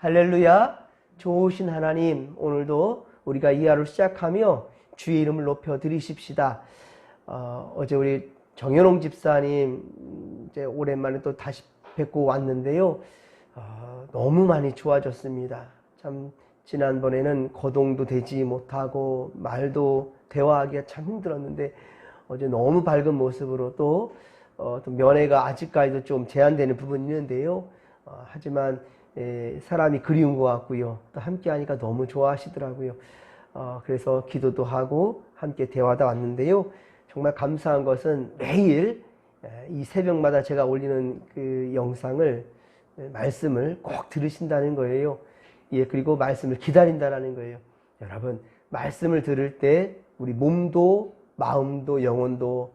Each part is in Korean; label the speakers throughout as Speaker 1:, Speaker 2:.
Speaker 1: 할렐루야. 좋으신 하나님, 오늘도 우리가 이 하루 시작하며 주의 이름을 높여 드리십시다. 어, 어제 우리 정현홍 집사님 이제 오랜만에 또 다시 뵙고 왔는데요. 어, 너무 많이 좋아졌습니다. 참 지난번에는 거동도 되지 못하고 말도 대화하기가 참 힘들었는데 어제 너무 밝은 모습으로 또, 어, 또 면회가 아직까지도 좀 제한되는 부분이 있는데요. 어, 하지만 에, 사람이 그리운 것 같고요. 또 함께 하니까 너무 좋아하시더라고요. 어, 그래서 기도도 하고 함께 대화도 왔는데요. 정말 감사한 것은 매일 에, 이 새벽마다 제가 올리는 그 영상을 에, 말씀을 꼭 들으신다는 거예요. 예, 그리고 말씀을 기다린다라는 거예요. 여러분, 말씀을 들을 때 우리 몸도 마음도 영혼도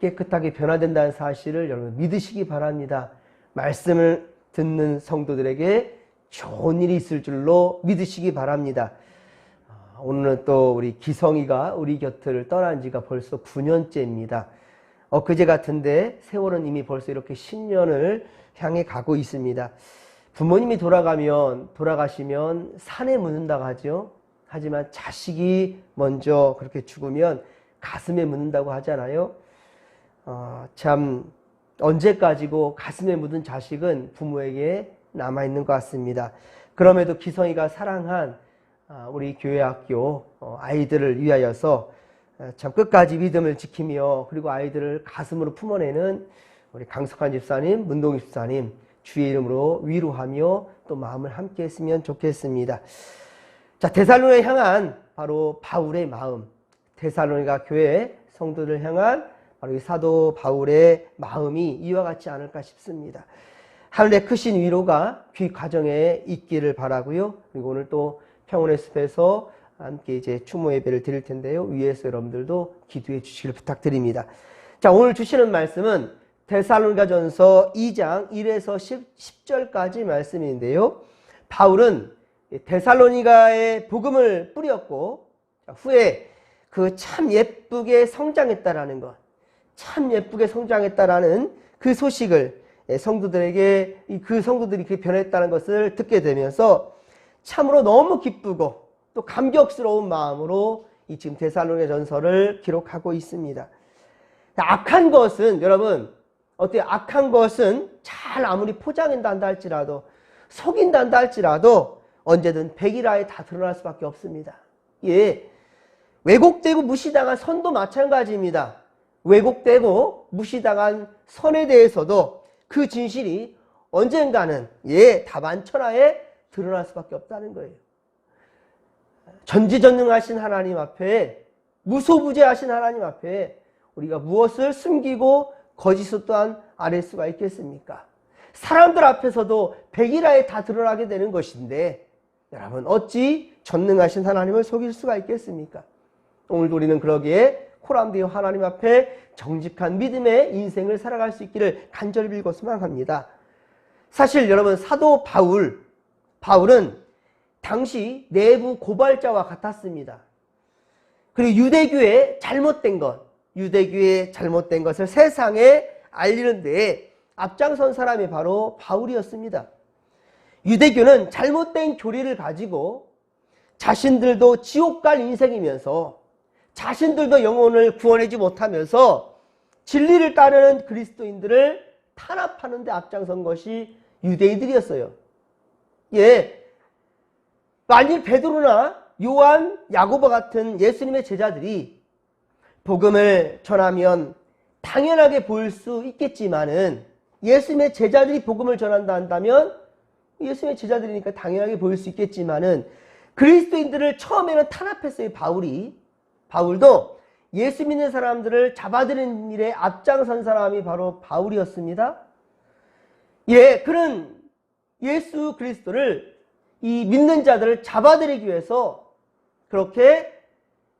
Speaker 1: 깨끗하게 변화된다는 사실을 여러분 믿으시기 바랍니다. 말씀을 듣는 성도들에게 좋은 일이 있을 줄로 믿으시기 바랍니다. 아, 오늘은 또 우리 기성이가 우리 곁을 떠난 지가 벌써 9년째입니다. 엊그제 같은데 세월은 이미 벌써 이렇게 10년을 향해 가고 있습니다. 부모님이 돌아가면, 돌아가시면 산에 묻는다고 하죠. 하지만 자식이 먼저 그렇게 죽으면 가슴에 묻는다고 하잖아요. 어, 참, 언제까지고 가슴에 묻은 자식은 부모에게 남아있는 것 같습니다. 그럼에도 기성이가 사랑한 아, 우리 교회 학교 어, 아이들을 위하여서 어, 참 끝까지 믿음을 지키며 그리고 아이들을 가슴으로 품어내는 우리 강석환 집사님, 문동희 집사님 주의 이름으로 위로하며 또 마음을 함께 했으면 좋겠습니다. 자, 데살로에 향한 바로 바울의 마음, 데살로니가 교회 성도들 향한 바로 이 사도 바울의 마음이 이와 같지 않을까 싶습니다. 하늘의 크신 위로가 귀 가정에 있기를 바라고요. 그리고 오늘 또 평온의 숲에서 함께 이제 추모 예배를 드릴 텐데요. 위에서 여러분들도 기도해 주시길 부탁드립니다. 자, 오늘 주시는 말씀은 데살로니가전서 2장 1에서 10, 절까지 말씀인데요. 바울은 데살로니가의 복음을 뿌렸고 후에 그 참 예쁘게 성장했다라는 것, 참 예쁘게 성장했다라는 그 소식을 성도들에게 그 성도들이 그렇게 변했다는 것을 듣게 되면서 참으로 너무 기쁘고 또 감격스러운 마음으로 이 지금 데살로니가 전서를 기록하고 있습니다. 악한 것은 여러분 어때 악한 것은 잘 아무리 포장한다 한다 할지라도 속인다 한다 할지라도 언제든 백일하에 다 드러날 수밖에 없습니다. 예. 왜곡되고 무시당한 선도 마찬가지입니다. 왜곡되고 무시당한 선에 대해서도 그 진실이 언젠가는 예 다반천하에 드러날 수밖에 없다는 거예요. 전지전능하신 하나님 앞에 무소부재하신 하나님 앞에 우리가 무엇을 숨기고 거짓을 또한 아랠 수가 있겠습니까? 사람들 앞에서도 백일하에 다 드러나게 되는 것인데 여러분 어찌 전능하신 하나님을 속일 수가 있겠습니까? 오늘도 우리는 그러기에 코람디오 하나님 앞에 정직한 믿음의 인생을 살아갈 수 있기를 간절히 빌고 소망합니다. 사실 여러분 사도 바울, 바울은 당시 내부 고발자와 같았습니다. 그리고 유대교의 잘못된 것, 유대교의 잘못된 것을 세상에 알리는 데에 앞장선 사람이 바로 바울이었습니다. 유대교는 잘못된 교리를 가지고 자신들도 지옥 갈 인생이면서 자신들도 영혼을 구원하지 못하면서 진리를 따르는 그리스도인들을 탄압하는 데 앞장선 것이 유대인들이었어요. 예. 만일 베드로나 요한, 야고보 같은 예수님의 제자들이 복음을 전하면 당연하게 보일 수 있겠지만은 예수님의 제자들이 복음을 전한다 한다면 예수님의 제자들이니까 당연하게 보일 수 있겠지만은 그리스도인들을 처음에는 탄압했어요, 바울이. 바울도 예수 믿는 사람들을 잡아들이는 일에 앞장선 사람이 바로 바울이었습니다. 예, 그는 예수 그리스도를 이 믿는 자들을 잡아들이기 위해서 그렇게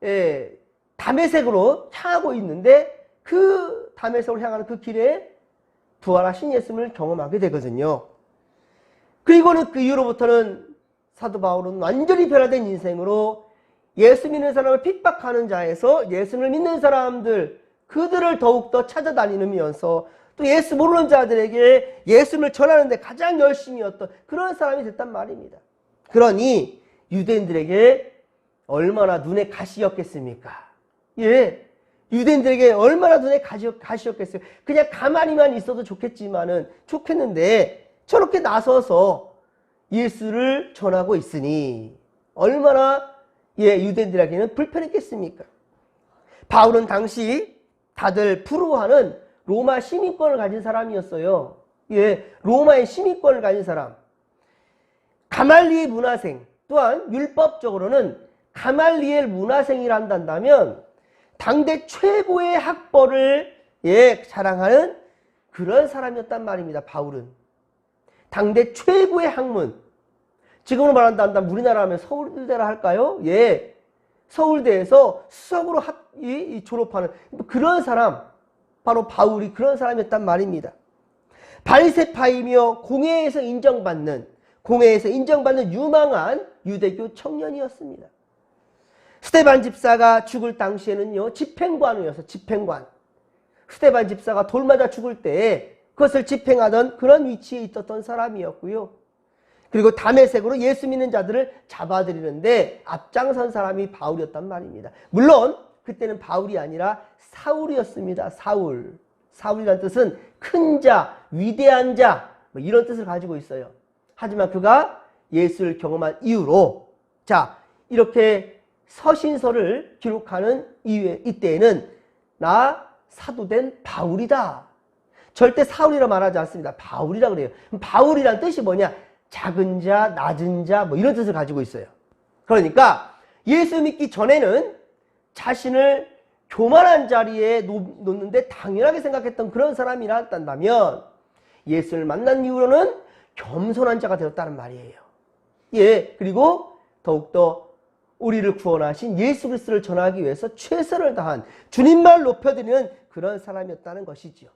Speaker 1: 예, 담에색으로 향하고 있는데 그 담에색으로 향하는 그 길에 부활하신 예수님을 경험하게 되거든요. 그리고는 그 이후로부터는 사도 바울은 완전히 변화된 인생으로 예수 믿는 사람을 핍박하는 자에서 예수를 믿는 사람들 그들을 더욱더 찾아다니면서 또 예수 모르는 자들에게 예수를 전하는데 가장 열심이었던 그런 사람이 됐단 말입니다. 그러니 유대인들에게 얼마나 눈에 가시였겠습니까? 예. 유대인들에게 얼마나 눈에 가시, 가시였겠어요. 그냥 가만히만 있어도 좋겠지만은, 좋겠는데, 저렇게 나서서 예수를 전하고 있으니, 얼마나, 예, 유대인들에게는 불편했겠습니까? 바울은 당시 다들 부러워하는 로마 시민권을 가진 사람이었어요. 예, 로마의 시민권을 가진 사람. 가말리엘 문화생 또한 율법적으로는 가말리엘 문화생이라 한다면 당대 최고의 학벌을 예, 자랑하는 그런 사람이었단 말입니다. 바울은 당대 최고의 학문. 지금으로 말한다면 우리나라 하면 서울대라 할까요? 예. 서울대에서 수석으로 학, 이, 이 졸업하는 그런 사람 바로 바울이 그런 사람이었단 말입니다. 바리세파이며 공회에서 인정받는 공회에서 인정받는 유망한 유대교 청년이었습니다. 스테반 집사가 죽을 당시에는요 집행관이어서 집행관 스테반 집사가 돌 맞아 죽을 때 그것을 집행하던 그런 위치에 있었던 사람이었고요. 그리고 담의색으로 예수 믿는 자들을 잡아들이는데 앞장선 사람이 바울이었단 말입니다. 물론 그때는 바울이 아니라 사울이었습니다. 사울. 사울이라는 뜻은 큰 자, 위대한 자, 뭐 이런 뜻을 가지고 있어요. 하지만 그가 예수를 경험한 이후로 자 이렇게 서신서를 기록하는 이후에 이때에는 나 사도된 바울이다. 절대 사울이라 말하지 않습니다. 바울이라 그래요. 바울이란 뜻이 뭐냐? 작은 자, 낮은 자, 뭐 이런 뜻을 가지고 있어요. 그러니까 예수 믿기 전에는 자신을 교만한 자리에 놓는데 당연하게 생각했던 그런 사람이라면 예수를 만난 이후로는 겸손한 자가 되었다는 말이에요. 예, 그리고 더욱더 우리를 구원하신 예수 그리스도를 전하기 위해서 최선을 다한 주님만 높여드리는 그런 사람이었다는 것이지요.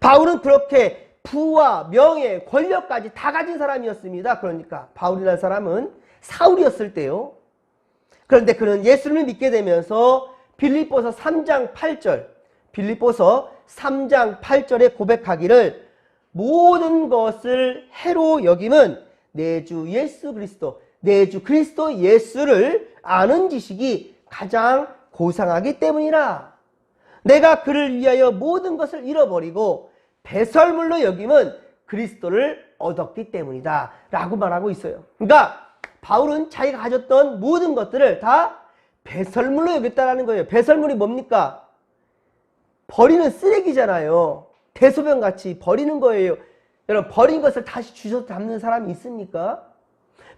Speaker 1: 바울은 그렇게 부와 명예, 권력까지 다 가진 사람이었습니다. 그러니까 바울이라는 사람은 사울이었을 때요. 그런데 그는 예수를 믿게 되면서 빌립보서 3장 8절, 빌립보서 3장 8절에 고백하기를 모든 것을 해로 여김은 내 주 예수 그리스도, 내 주 그리스도 예수를 아는 지식이 가장 고상하기 때문이라. 내가 그를 위하여 모든 것을 잃어버리고 배설물로 여김은 그리스도를 얻었기 때문이다. 라고 말하고 있어요. 그러니까 바울은 자기가 가졌던 모든 것들을 다 배설물로 여겼다라는 거예요. 배설물이 뭡니까? 버리는 쓰레기잖아요. 대소변 같이 버리는 거예요. 여러분, 버린 것을 다시 주워 담는 사람이 있습니까?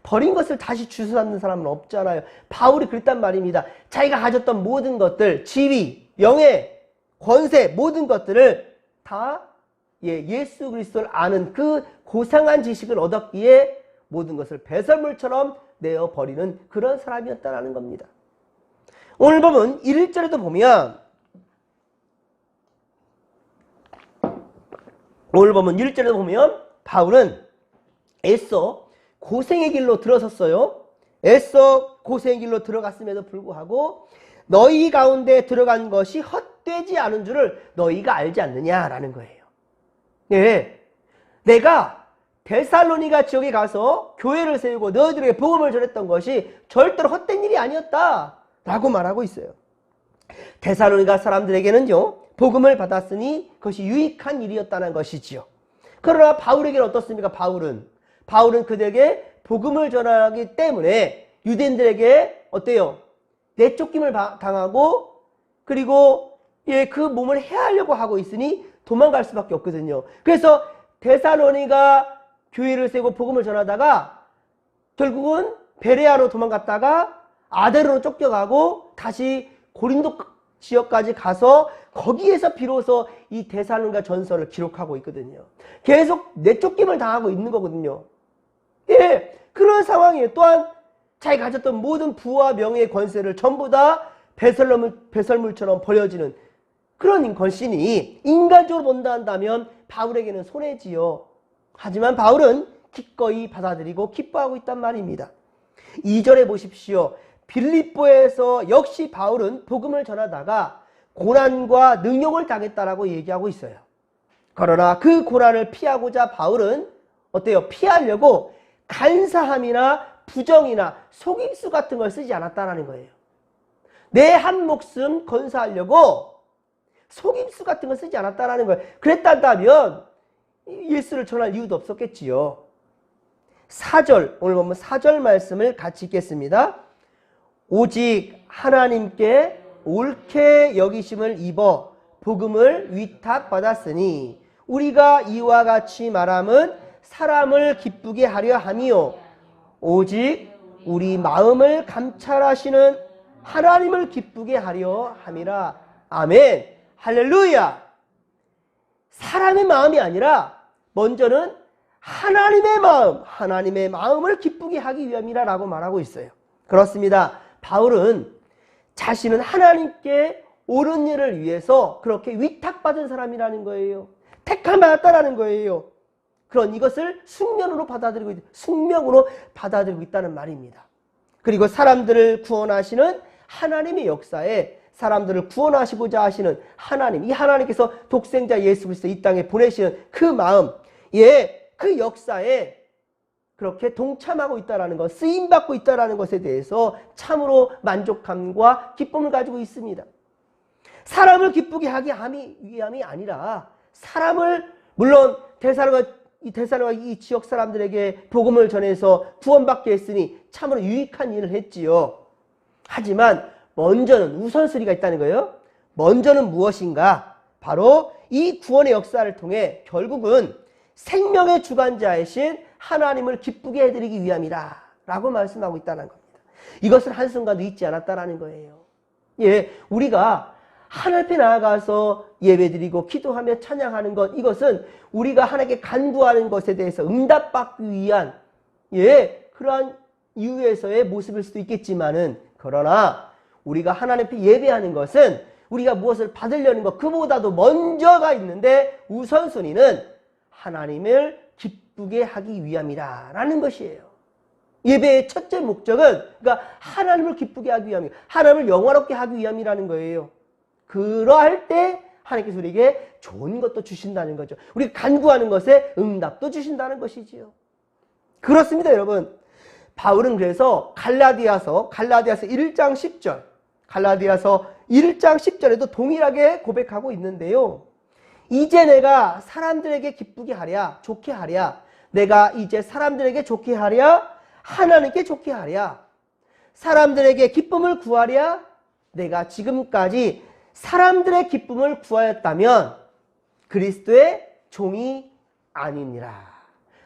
Speaker 1: 버린 것을 다시 주워 담는 사람은 없잖아요. 바울이 그랬단 말입니다. 자기가 가졌던 모든 것들, 지위, 명예, 권세, 모든 것들을 다 예, 예수 그리스도를 아는 그 고상한 지식을 얻었기에 모든 것을 배설물처럼 내어 버리는 그런 사람이었다라는 겁니다. 오늘 보면 1절에도 보면 오늘 보면 1절에도 보면 바울은 애써 고생의 길로 들어섰어요. 애써 고생의 길로 들어갔음에도 불구하고 너희 가운데 들어간 것이 헛되지 않은 줄을 너희가 알지 않느냐라는 거예요. 네. 내가 데살로니가 지역에 가서 교회를 세우고 너희들에게 복음을 전했던 것이 절대로 헛된 일이 아니었다. 라고 말하고 있어요. 데살로니가 사람들에게는요, 복음을 받았으니 그것이 유익한 일이었다는 것이지요. 그러나 바울에게는 어떻습니까? 바울은. 바울은 그들에게 복음을 전하기 때문에 유대인들에게 어때요? 내쫓김을 당하고 그리고 예, 그 몸을 해하려고 하고 있으니 도망갈 수밖에 없거든요. 그래서 데살로니가 교회를 세고 복음을 전하다가 결국은 베레아로 도망갔다가 아데로로 쫓겨가고 다시 고린도 지역까지 가서 거기에서 비로소 이 대사론가 전설을 기록하고 있거든요. 계속 내쫓김을 당하고 있는 거거든요. 예, 그런 상황이에요. 또한 자기 가졌던 모든 부와 명예 권세를 전부 다 배설물, 배설물처럼 버려지는 그런 권신이 인간적으로 본다 한다면 바울에게는 손해지요. 하지만 바울은 기꺼이 받아들이고 기뻐하고 있단 말입니다. 2절에 보십시오. 빌립보에서 역시 바울은 복음을 전하다가 고난과 능욕을 당했다라고 얘기하고 있어요. 그러나 그 고난을 피하고자 바울은 어때요? 피하려고 간사함이나 부정이나 속임수 같은 걸 쓰지 않았다라는 거예요. 내 한 목숨 건사하려고 속임수 같은 걸 쓰지 않았다라는 거예요. 그랬다면 예수를 전할 이유도 없었겠지요. 4절, 오늘 보면 4절 말씀을 같이 읽겠습니다. 오직 하나님께 옳게 여기심을 입어 복음을 위탁받았으니 우리가 이와 같이 말함은 사람을 기쁘게 하려 함이요 오직 우리 마음을 감찰하시는 하나님을 기쁘게 하려 함이라 아멘 할렐루야 사람의 마음이 아니라 먼저는 하나님의 마음 하나님의 마음을 기쁘게 하기 위함이라라고 말하고 있어요 그렇습니다 바울은 자신은 하나님께 옳은 일을 위해서 그렇게 위탁받은 사람이라는 거예요. 택함 받았다라는 거예요. 그런 이것을 숙면으로 받아들이고 있, 숙명으로 받아들이고 있다는 말입니다. 그리고 사람들을 구원하시는 하나님의 역사에 사람들을 구원하시고자 하시는 하나님, 이 하나님께서 독생자 예수 그리스도 이 땅에 보내시는 그 마음, 예, 그 역사에 그렇게 동참하고 있다라는 것, 쓰임 받고 있다라는 것에 대해서 참으로 만족함과 기쁨을 가지고 있습니다. 사람을 기쁘게 하기 위함이 아니라 사람을 물론 대사로가 이 대사로가 이 지역 사람들에게 복음을 전해서 구원받게 했으니 참으로 유익한 일을 했지요. 하지만 먼저는 우선순위가 있다는 거예요. 먼저는 무엇인가? 바로 이 구원의 역사를 통해 결국은 생명의 주관자이신 하나님을 기쁘게 해드리기 위함이다. 라고 말씀하고 있다는 겁니다. 이것을 한순간도 잊지 않았다라는 거예요. 예, 우리가 하나님 앞에 나아가서 예배드리고 기도하며 찬양하는 것 이것은 우리가 하나님께 간구하는 것에 대해서 응답받기 위한 예 그러한 이유에서의 모습일 수도 있겠지만은 그러나 우리가 하나님 앞에 예배하는 것은 우리가 무엇을 받으려는 것 그보다도 먼저가 있는데 우선순위는 하나님을 기쁘게 하기 위함이라라는 것이에요. 예배의 첫째 목적은 그러니까 하나님을 기쁘게 하기 위함이 하나님을 영화롭게 하기 위함이라는 거예요. 그러할 때 하나님께서 우리에게 좋은 것도 주신다는 거죠. 우리가 간구하는 것에 응답도 주신다는 것이지요. 그렇습니다, 여러분. 바울은 그래서 갈라디아서 갈라디아서 1장 10절 갈라디아서 1장 10절에도 동일하게 고백하고 있는데요. 이제 내가 사람들에게 기쁘게 하랴 좋게 하랴 내가 이제 사람들에게 좋게 하랴 하나님께 좋게 하랴 사람들에게 기쁨을 구하랴 내가 지금까지 사람들의 기쁨을 구하였다면 그리스도의 종이 아니니라.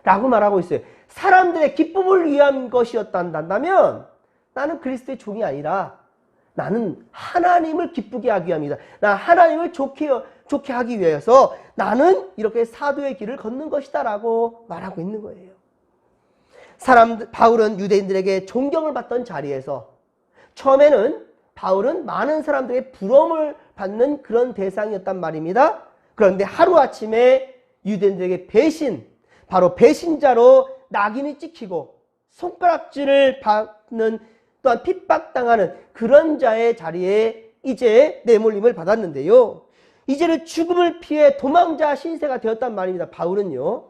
Speaker 1: 라고 말하고 있어요. 사람들의 기쁨을 위한 것이었단다면 나는 그리스도의 종이 아니라 나는 하나님을 기쁘게 하기 위함이다. 나 하나님을 좋게, 좋게 하기 위해서 나는 이렇게 사도의 길을 걷는 것이다. 라고 말하고 있는 거예요. 사람, 바울은 유대인들에게 존경을 받던 자리에서 처음에는 바울은 많은 사람들의 부러움을 받는 그런 대상이었단 말입니다. 그런데 하루아침에 유대인들에게 배신, 바로 배신자로 낙인이 찍히고 손가락질을 받는 또한 핍박당하는 그런 자의 자리에 이제 내몰림을 받았는데요. 이제는 죽음을 피해 도망자 신세가 되었단 말입니다. 바울은요.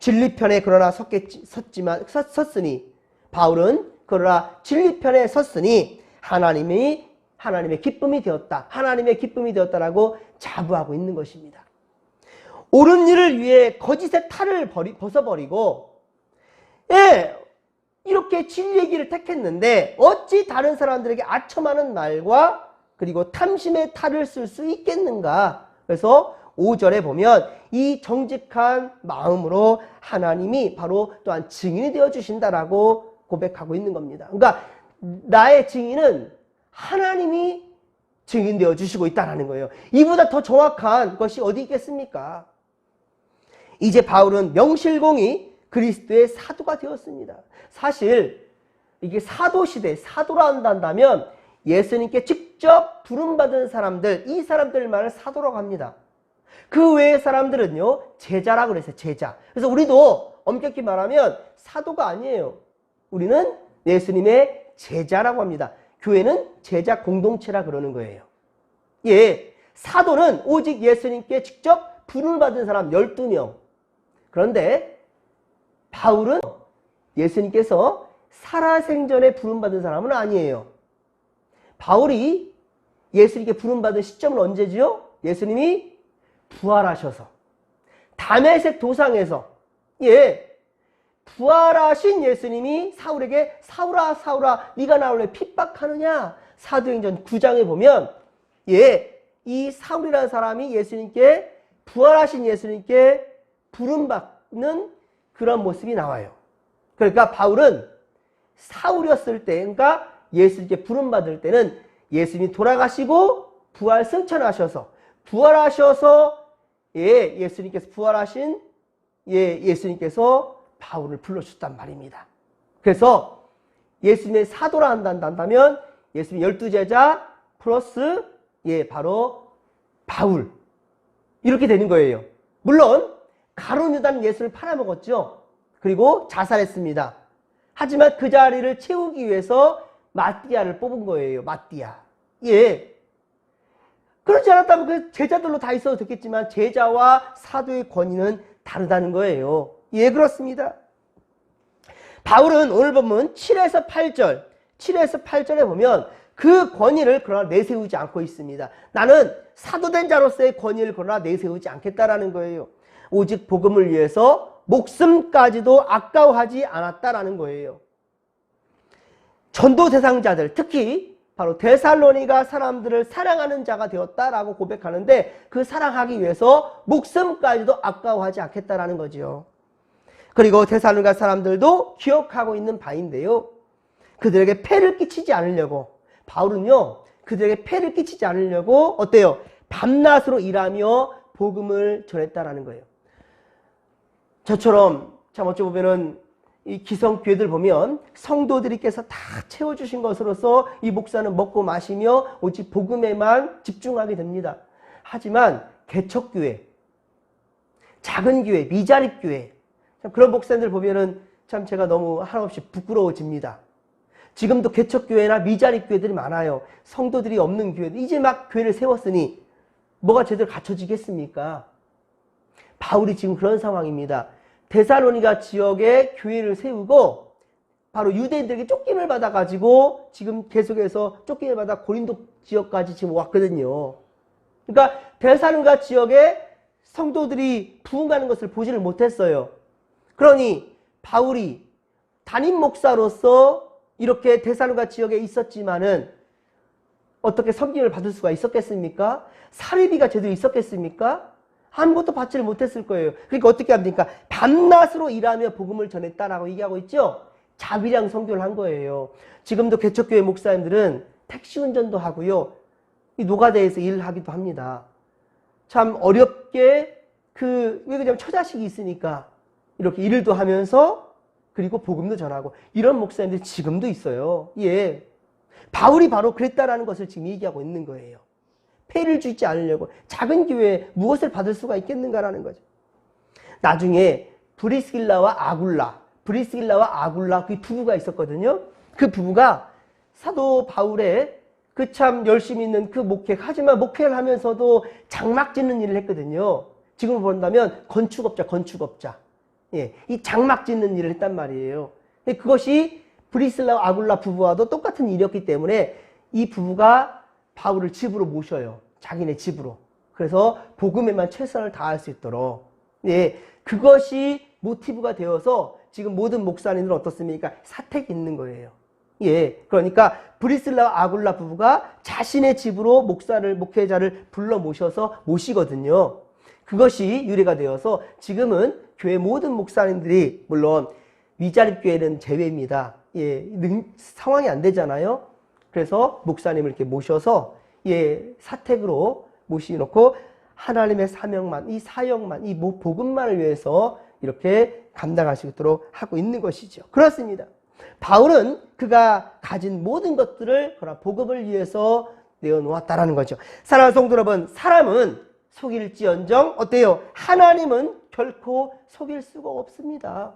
Speaker 1: 진리편에 그러나 섰겠지, 섰지만 섰, 섰으니 바울은 그러나 진리편에 섰으니 하나님이 하나님의 기쁨이 되었다. 하나님의 기쁨이 되었다라고 자부하고 있는 것입니다. 옳은 일을 위해 거짓의 탈을 버리, 벗어버리고 예, 이렇게 진리의 길을 택했는데 어찌 다른 사람들에게 아첨하는 말과 그리고 탐심의 탈을 쓸 수 있겠는가? 그래서 5절에 보면 이 정직한 마음으로 하나님이 바로 또한 증인이 되어 주신다라고 고백하고 있는 겁니다. 그러니까 나의 증인은 하나님이 증인 되어 주시고 있다는 거예요. 이보다 더 정확한 것이 어디 있겠습니까? 이제 바울은 명실공히 그리스도의 사도가 되었습니다. 사실 이게 사도 시대, 사도라 한다면 예수님께 직접 부름받은 사람들, 이 사람들만을 사도라고 합니다. 그 외의 사람들은요, 제자라고 그랬어요, 제자. 그래서 우리도 엄격히 말하면 사도가 아니에요. 우리는 예수님의 제자라고 합니다. 교회는 제자 공동체라 그러는 거예요. 예, 사도는 오직 예수님께 직접 부름을 받은 사람 12명. 그런데 바울은 예수님께서 살아생전에 부름받은 사람은 아니에요. 바울이 예수님께 부름받은 시점은 언제지요? 예수님이 부활하셔서 담에색 도상에서 예 부활하신 예수님이 사울에게 사울아 사울아 네가 왜 핍박하느냐 사도행전 9장에 보면 예이 사울이라는 사람이 예수님께 부활하신 예수님께 부름받는 그런 모습이 나와요. 그러니까 바울은 사울이었을 때 그러니까 예수님께 부름받을 때는 예수님이 돌아가시고 부활 승천하셔서 부활하셔서 예 예수님께서 부활하신 예 예수님께서 바울을 불러주셨단 말입니다. 그래서 예수님의 사도라 한다면 예수님 열두 제자 플러스 예 바로 바울 이렇게 되는 거예요. 물론 가론 유다는 예수를 팔아먹었죠. 그리고 자살했습니다. 하지만 그 자리를 채우기 위해서 마띠아를 뽑은 거예요. 마띠아. 예. 그렇지 않았다면 그 제자들로 다 있어도 됐겠지만 제자와 사도의 권위는 다르다는 거예요. 예, 그렇습니다. 바울은 오늘 보면 7에서 8절, 7에서 8절에 보면 그 권위를 그러나 내세우지 않고 있습니다. 나는 사도된 자로서의 권위를 그러나 내세우지 않겠다라는 거예요. 오직 복음을 위해서 목숨까지도 아까워하지 않았다라는 거예요. 전도 대상자들, 특히 바로 데살로니가 사람들을 사랑하는 자가 되었다라고 고백하는데 그 사랑하기 위해서 목숨까지도 아까워하지 않겠다라는 거지요. 그리고 데살로니가 사람들도 기억하고 있는 바인데요. 그들에게 폐를 끼치지 않으려고 바울은요. 그들에게 폐를 끼치지 않으려고 어때요? 밤낮으로 일하며 복음을 전했다라는 거예요. 저처럼 참 어찌 보면은 이 기성 교회들 보면 성도들께서 다 채워주신 것으로서 이 목사는 먹고 마시며 오직 복음에만 집중하게 됩니다. 하지만 개척교회, 작은 교회, 미자립 교회 그런 목사님들 보면은 참 제가 너무 한없이 부끄러워집니다. 지금도 개척교회나 미자립 교회들이 많아요. 성도들이 없는 교회들. 이제 막 교회를 세웠으니 뭐가 제대로 갖춰지겠습니까? 바울이 지금 그런 상황입니다. 데살로니가 지역에 교회를 세우고 바로 유대인들에게 쫓김을 받아가지고 지금 계속해서 쫓김을 받아 고린도 지역까지 지금 왔거든요. 그러니까 데살로니가 지역에 성도들이 부흥하는 것을 보지를 못했어요. 그러니 바울이 담임 목사로서 이렇게 데살로니가 지역에 있었지만은 어떻게 섬김을 받을 수가 있었겠습니까? 사례비가 제대로 있었겠습니까? 아무것도 받지를 못했을 거예요. 그러니까 어떻게 합니까? 밤낮으로 일하며 복음을 전했다라고 얘기하고 있죠? 자비량 선교를 한 거예요. 지금도 개척교회 목사님들은 택시 운전도 하고요. 이 노가다에서 일을 하기도 합니다. 참 어렵게 그, 왜 그러냐면 처자식이 있으니까 이렇게 일도 하면서 그리고 복음도 전하고 이런 목사님들이 지금도 있어요. 예. 바울이 바로 그랬다라는 것을 지금 얘기하고 있는 거예요. 폐를 주지 않으려고 작은 교회에 무엇을 받을 수가 있겠는가라는 거죠. 나중에 브리스길라와 아굴라, 브리스길라와 아굴라 그 부부가 있었거든요. 그 부부가 사도 바울의 그 참 열심히 있는 그 목회, 하지만 목회를 하면서도 장막 짓는 일을 했거든요. 지금 본다면 건축업자, 건축업자. 예, 이 장막 짓는 일을 했단 말이에요. 근데 그것이 브리슬라와 아굴라 부부와도 똑같은 일이었기 때문에 이 부부가 바울을 집으로 모셔요. 자기네 집으로. 그래서 복음에만 최선을 다할 수 있도록. 예, 그것이 모티브가 되어서 지금 모든 목사님들은 어떻습니까? 사택이 있는 거예요. 예, 그러니까 브리슬라와 아굴라 부부가 자신의 집으로 목사를, 목회자를 불러 모셔서 모시거든요. 그것이 유래가 되어서 지금은 교회 모든 목사님들이 물론 위자립 교회는 제외입니다. 예, 능, 상황이 안 되잖아요. 그래서 목사님을 이렇게 모셔서 예, 사택으로 모시놓고 하나님의 사명만, 이 사역만, 이 복음만을 위해서 이렇게 감당할 수 있도록 하고 있는 것이죠. 그렇습니다. 바울은 그가 가진 모든 것들을 그러나 복음을 위해서 내어놓았다라는 거죠. 사랑하는 성도 여러분, 사람은 속일지언정 어때요? 하나님은 결코 속일 수가 없습니다.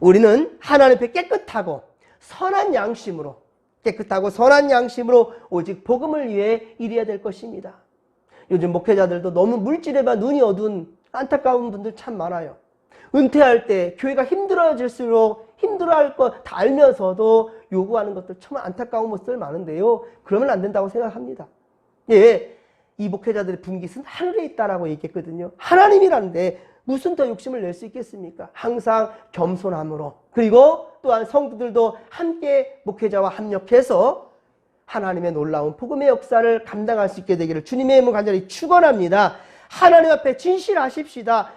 Speaker 1: 우리는 하나님 앞에 깨끗하고 선한 양심으로 깨끗하고 선한 양심으로 오직 복음을 위해 일해야 될 것입니다. 요즘 목회자들도 너무 물질에만 눈이 어두운 안타까운 분들 참 많아요. 은퇴할 때 교회가 힘들어질수록 힘들어할 거다 알면서도 요구하는 것들 참 안타까운 모습들 많은데요. 그러면 안 된다고 생각합니다. 예, 이 목회자들의 분깃은 하늘에 있다라고 얘기했거든요. 하나님이라는데 무슨 더 욕심을 낼 수 있겠습니까? 항상 겸손함으로 그리고 또한 성도들도 함께 목회자와 합력해서 하나님의 놀라운 복음의 역사를 감당할 수 있게 되기를 주님의 이름으로 간절히 축원합니다. 하나님 앞에 진실하십시다.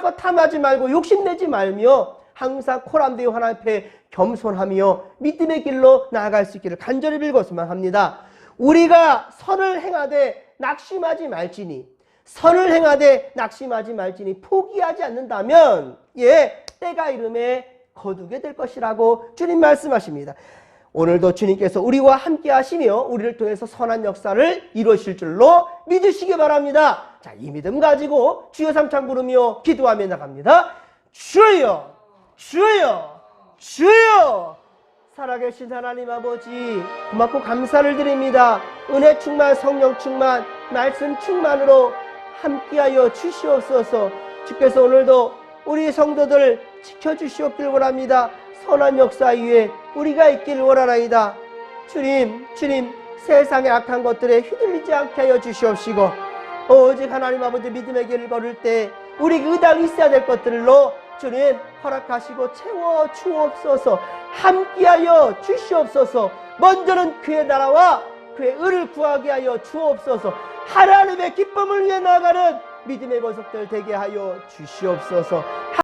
Speaker 1: 것 탐하지 말고 욕심내지 말며 항상 코람되어 하나님 앞에 겸손하며 믿음의 길로 나아갈 수 있기를 간절히 빌고서만 합니다. 우리가 선을 행하되 낙심하지 말지니 선을 행하되 낙심하지 말지니 포기하지 않는다면 예 때가 이름에 거두게 될 것이라고 주님 말씀하십니다. 오늘도 주님께서 우리와 함께 하시며 우리를 통해서 선한 역사를 이루실 줄로 믿으시기 바랍니다. 자, 이 믿음 가지고 주여 삼창 부르며 기도하며 나갑니다. 주여, 주여, 주여! 살아계신 하나님 아버지, 고맙고 감사를 드립니다. 은혜 충만, 성령 충만, 말씀 충만으로 함께하여 주시옵소서. 주께서 오늘도 우리 성도들 지켜주시옵길 원합니다. 선한 역사 위에 우리가 있길 원하나이다. 주님, 주님, 세상의 악한 것들에 휘둘리지 않게 하여 주시옵시고, 오직 하나님 아버지 믿음의 길을 걸을 때 우리 의당 있어야 될 것들로 주님 허락하시고 채워 주옵소서 함께하여 주시옵소서 먼저는 그의 나라와 그의 의를 구하게 하여 주옵소서 하나님의 기쁨을 위해 나아가는 믿음의 권속들 되게 하여 주시옵소서